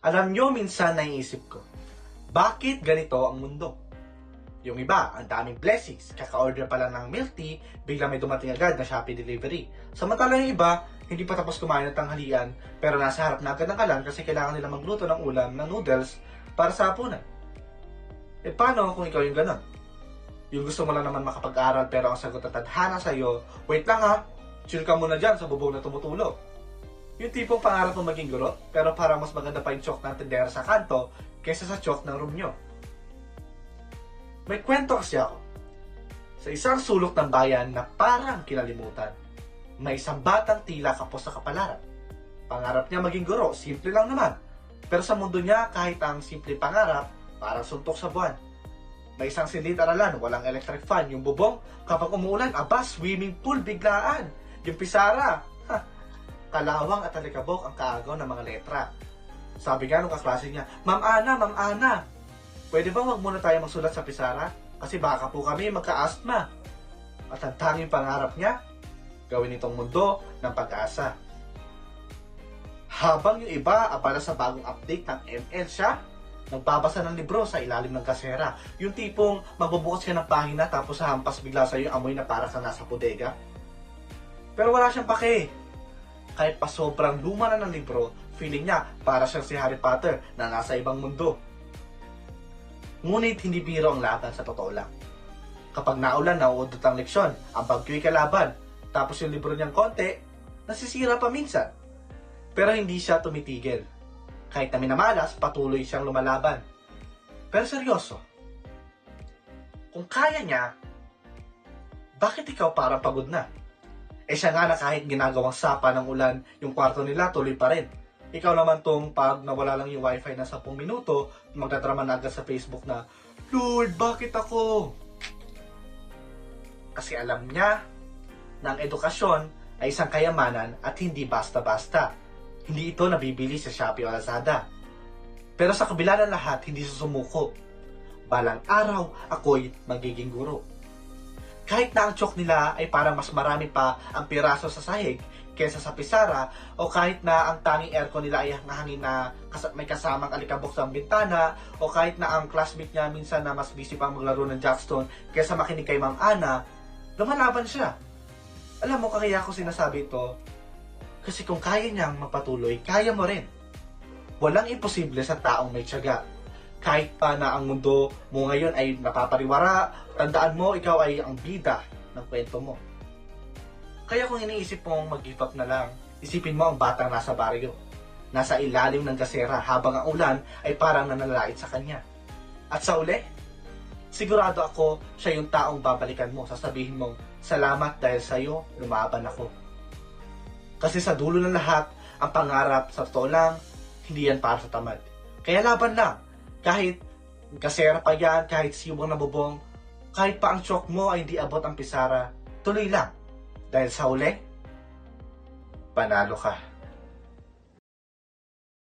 Alam nyo, minsan naiisip ko, bakit ganito ang mundo? Yung iba, ang daming blessings. Kaka-order pa lang ng milk tea, bigla may dumating agad na Shopee delivery. Samantalang yung iba, hindi pa tapos kumain ng tanghalian, pero nasa harap na agad ng kalan kasi kailangan nila magluto ng ulam ng noodles para sa hapunan. Eh paano kung ikaw yung ganon? Yung gusto mo lang naman makapag-aral pero ang sagot at tadhana sa'yo, wait lang ha, chill ka muna dyan sa bubong na tumutulo. Yung tipong pangarap mo maging guro, pero parang mas maganda pa yung chok ng tendera sa kanto kaysa sa chok ng room nyo. May kwento kasi ako. Sa isang sulok ng bayan na parang kinalimutan, may isang batang tila kapos sa kapalaran. Pangarap niya maging guro, simple lang naman. Pero sa mundo niya, kahit ang simple pangarap, parang suntok sa buwan. May isang silid-aralan, walang electric fan. Yung bubong, kapag umuulan, aba, swimming pool, biglaan. Yung pisara, kalawang at alikabok ang kaagaw ng mga letra. Sabi nga nung kaklase niya, Ma'am Ana, Ma'am Ana, pwede ba wag muna tayo magsulat sa pisara? Kasi baka po kami magka-asthma. At ang tanging pangarap niya, gawin itong mundo ng pag-asa. Habang yung iba abala sa bagong update ng ML siya, nagbabasa ng libro sa ilalim ng kasera. Yung tipong magbubukas ka ng pahina tapos sa hampas bigla sa'yo yung amoy na para sa nasa bodega. Pero wala siyang pake. Kahit pa sobrang luma na ng libro, feeling niya para siyang si Harry Potter na nasa ibang mundo. Ngunit hindi biro ang laban sa totoo lang. Kapag naulan, nauudot ang leksyon, ang bagyo'y kalaban, tapos yung libro niyang konti, nasisira pa minsan. Pero hindi siya tumitigil. Kahit na minamalas, patuloy siyang lumalaban. Pero seryoso, kung kaya niya, bakit ikaw parang pagod na? Eh siya nga na kahit ginagawang sapa ng ulan, yung kwarto nila tuloy pa rin. Ikaw naman tong pag nawala lang yung wifi na 10 minuto, magdadrama na agad sa Facebook na, Lord, bakit ako? Kasi alam niya na ang edukasyon ay isang kayamanan at hindi basta-basta. Hindi ito nabibili sa Shopee o Lazada. Pero sa kabila ng lahat, hindi susumuko. Balang araw, ako'y magiging guro. Kahit na ang chok nila ay parang mas marami pa ang piraso sa sahig kaysa sa pisara o kahit na ang tanging aircon nila ay hangin na kas- may kasamang alikabok sa bintana o kahit na ang classmate niya minsan na mas busy pang maglaro ng jackstone kaysa makinig kay Ma'am Ana, lumalaban siya. Alam mo, kaya ako sinasabi ito, kasi kung kaya niyang magpatuloy, kaya mo rin. Walang imposible sa taong may tiyaga. Kahit pa na ang mundo mo ngayon ay napapariwara, tandaan mo, ikaw ay ang bida ng kwento mo. Kaya kung iniisip mong mag-give up na lang, isipin mo ang batang nasa baryo. Nasa ilalim ng gasera habang ang ulan ay parang nanalait sa kanya. At sa uli, sigurado ako siya yung taong babalikan mo. Sasabihin mong, salamat dahil sa'yo, lumaban ako. Kasi sa dulo ng lahat, ang pangarap sa totoo lang, hindi yan para sa tamad. Kaya laban lang. Kahit kasera pa yan, kahit sibong na bubong, kahit pa ang chok mo ay hindi abot ang pisara, tuloy lang. Dahil sa uli, panalo ka.